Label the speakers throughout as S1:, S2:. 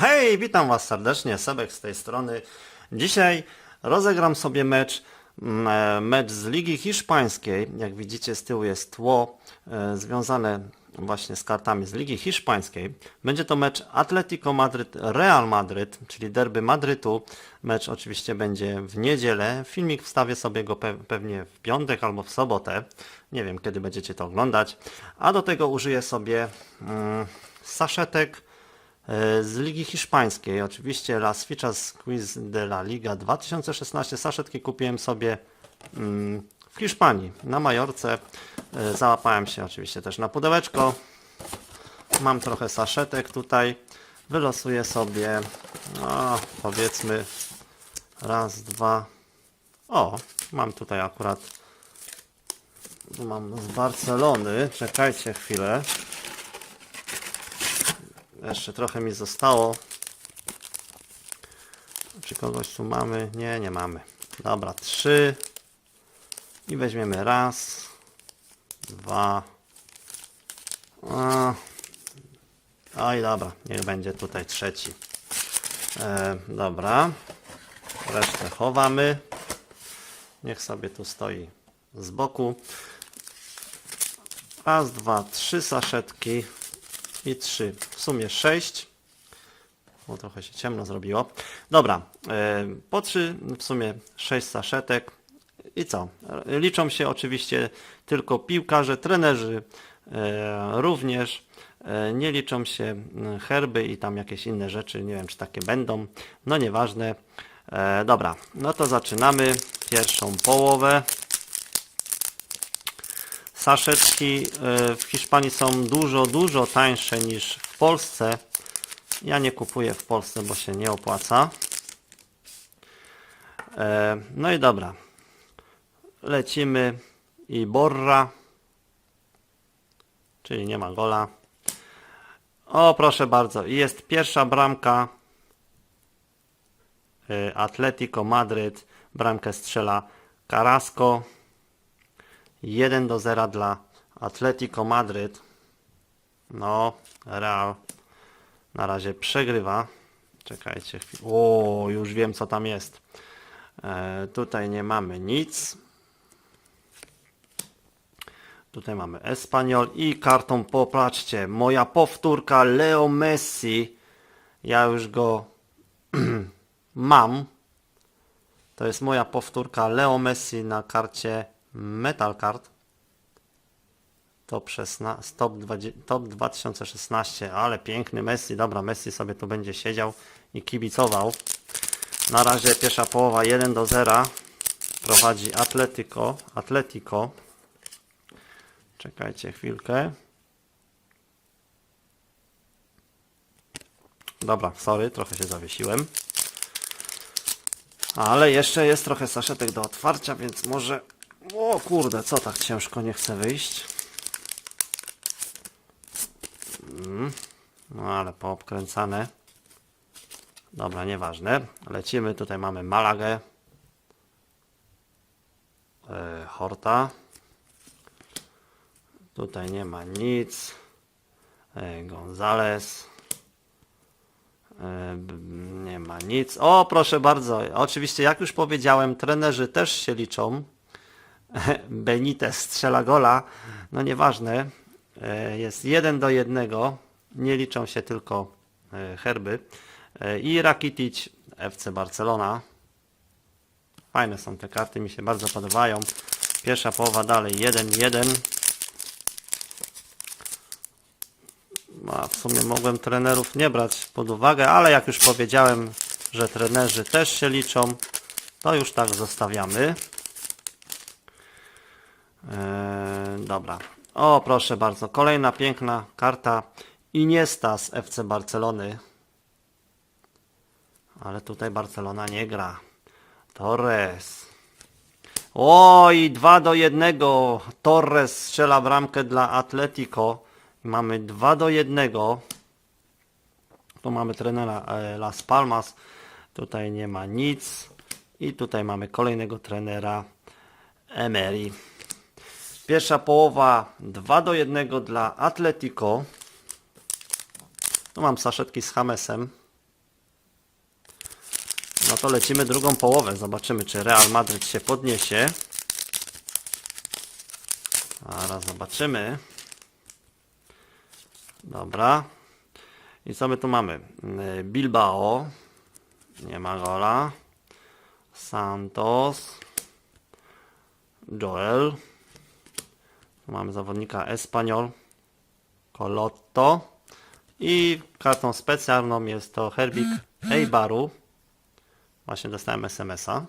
S1: Hej, witam Was serdecznie, Sebek z tej strony. Dzisiaj rozegram sobie mecz, mm, e, mecz z Ligi Hiszpańskiej. Jak widzicie z tyłu jest tło e, związane właśnie z kartami z Ligi Hiszpańskiej. Będzie to mecz Atletico Madryt-Real Madryt, czyli derby Madrytu. Mecz oczywiście będzie w niedzielę. Filmik wstawię sobie go pe pewnie w piątek albo w sobotę. Nie wiem kiedy będziecie to oglądać. A do tego użyję sobie mm, saszetek z Ligi Hiszpańskiej. Oczywiście Las Fichas Quiz de la Liga 2016 saszetki kupiłem sobie mm, w Hiszpanii, na Majorce. E, Załapałem się oczywiście też na pudełeczko. Mam trochę saszetek tutaj. Wylosuję sobie, no, powiedzmy raz, dwa. O, mam tutaj akurat mam z Barcelony. Czekajcie chwilę. Jeszcze trochę mi zostało. Czy kogoś tu mamy? Nie, nie mamy. Dobra, trzy. I weźmiemy raz, dwa. A. Oj, dobra, niech będzie tutaj trzeci. E, dobra. Resztę chowamy. Niech sobie tu stoi z boku. Raz, dwa, trzy saszetki i 3. W sumie 6. Bo trochę się ciemno zrobiło. Dobra, e, po 3 w sumie 6 saszetek. I co? Liczą się oczywiście tylko piłkarze, trenerzy e, również. E, Nie liczą się herby i tam jakieś inne rzeczy. Nie wiem, czy takie będą. No nieważne. Dobra, no to zaczynamy pierwszą połowę. Saszetki e, w Hiszpanii są dużo, dużo tańsze niż w Polsce. Ja nie kupuję w Polsce, bo się nie opłaca. E, No i dobra. Lecimy i Borra. Czyli nie ma gola. O, proszę bardzo. Jest pierwsza bramka e, Atletico Madryt. Bramkę strzela Carrasco. 1 do 0 dla Atletico Madryt. No, Real na razie przegrywa. Czekajcie chwilę. O, już wiem co tam jest. E, tutaj nie mamy nic. Tutaj mamy Espanyol i kartą popatrzcie. Moja powtórka Leo Messi. Ja już go mam. To jest moja powtórka Leo Messi na karcie Metal Card. Top, 16, top, 20, top 2016, ale piękny Messi. Dobra, Messi sobie tu będzie siedział i kibicował. Na razie pierwsza połowa 1 do 0. Prowadzi Atletico. Atletico. Czekajcie chwilkę. Dobra, sorry, trochę się zawiesiłem. Ale jeszcze jest trochę saszetek do otwarcia, więc może... O kurde, co tak ciężko nie chce wyjść? Mm, No ale poobkręcane. Dobra, nieważne. Lecimy, tutaj mamy Malagę. E, Horta. Tutaj nie ma nic. E, Gonzales. B- Nie ma nic. O, proszę bardzo. Oczywiście, jak już powiedziałem, trenerzy też się liczą. Benitez strzela gola. No nieważne. E, Jest 1 do 1. Nie liczą się tylko e, herby. E, I Rakitic FC Barcelona. Fajne są te karty, mi się bardzo podobają. Pierwsza połowa dalej 1-1. A w sumie mogłem trenerów nie brać pod uwagę, ale jak już powiedziałem, że trenerzy też się liczą, to już tak zostawiamy. Dobra. O, proszę bardzo. Kolejna piękna karta Iniesta z FC Barcelony. Ale tutaj Barcelona nie gra. Torres. Oj, 2 do 1. Torres strzela bramkę dla Atletico. Mamy 2 do 1. Tu mamy trenera e, Las Palmas. Tutaj nie ma nic. I tutaj mamy kolejnego trenera Emery. Pierwsza połowa 2 do 1 dla Atletico. Tu mam saszetki z Hamesem. No to lecimy drugą połowę. Zobaczymy, czy Real Madryt się podniesie. Zaraz zobaczymy. Dobra. I co my tu mamy? Y, Bilbao. Nie ma gola. Santos. Joel. Mamy zawodnika Espanyol. Colotto. I kartą specjalną jest to Herbik Eibaru. Właśnie dostałem SMS-a.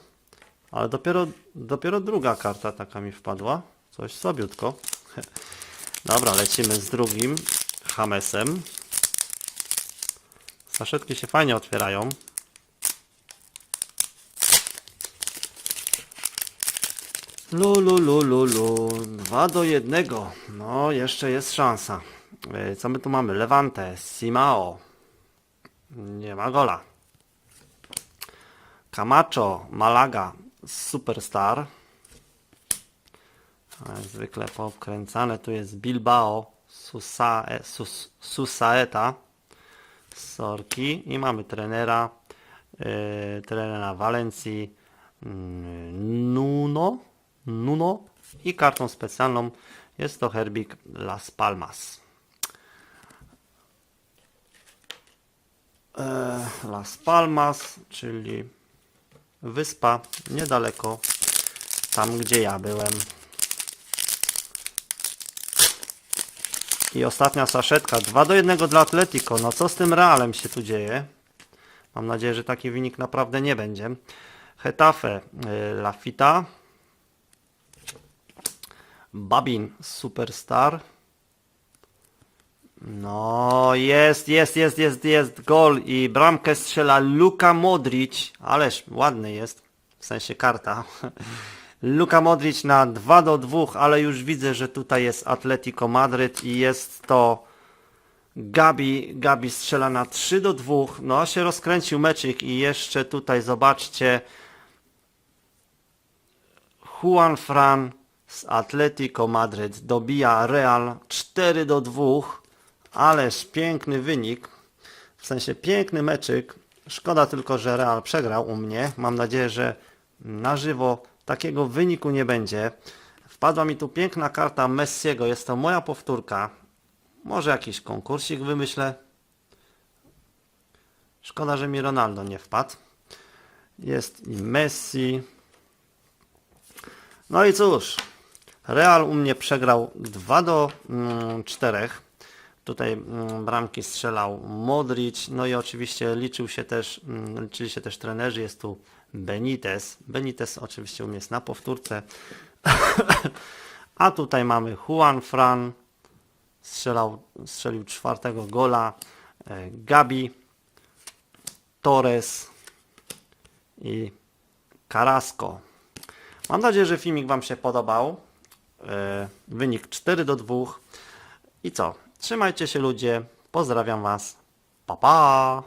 S1: Ale dopiero, dopiero druga karta taka mi wpadła. Coś słabiutko. Dobra, lecimy z drugim Hamesem. Saszetki się fajnie otwierają. Lulu, lulu, lulu. 2 do 1. No, jeszcze jest szansa. E, Co my tu mamy? Levante, Simao. Nie ma gola. Camacho, Malaga, Superstar. Jak zwykle pokręcane. Tu jest Bilbao, Susae, Sus, Susaeta, Sorki. I mamy trenera, yy, trenera Walencji, mm, Nuno, Nuno. I kartą specjalną jest to Herbik Las Palmas. E, Las Palmas, czyli wyspa niedaleko tam, gdzie ja byłem. I ostatnia saszetka. 2 do 1 dla Atletico. No co z tym Realem się tu dzieje? Mam nadzieję, że taki wynik naprawdę nie będzie. Hetafe, y, Lafita. Babin, Superstar. No, jest, jest, jest, jest, jest gol i bramkę strzela Luka Modric, ależ ładny jest, w sensie karta. Luka Modric na 2 do 2, ale już widzę, że tutaj jest Atletico Madryt i jest to Gabi, Gabi strzela na 3 do 2, no się rozkręcił meczyk i jeszcze tutaj zobaczcie Juan Fran z Atletico Madryt dobija Real 4 do 2. Ależ piękny wynik. W sensie piękny meczyk. Szkoda tylko, że Real przegrał u mnie. Mam nadzieję, że na żywo takiego wyniku nie będzie. Wpadła mi tu piękna karta Messiego. Jest to moja powtórka. Może jakiś konkursik wymyślę. Szkoda, że mi Ronaldo nie wpadł. Jest i Messi. No i cóż, Real u mnie przegrał 2 do mm, 4. Tutaj mm, bramki strzelał Modric, no i oczywiście liczył się też, mm, liczyli się też trenerzy, jest tu Benitez. Benitez oczywiście u mnie jest na powtórce. A tutaj mamy Juan Fran, strzelał, strzelił czwartego gola, e, Gabi, Torres i Carrasco. Mam nadzieję, że filmik Wam się podobał. E, Wynik 4 do 2. I co? Trzymajcie się ludzie. Pozdrawiam Was. Pa pa!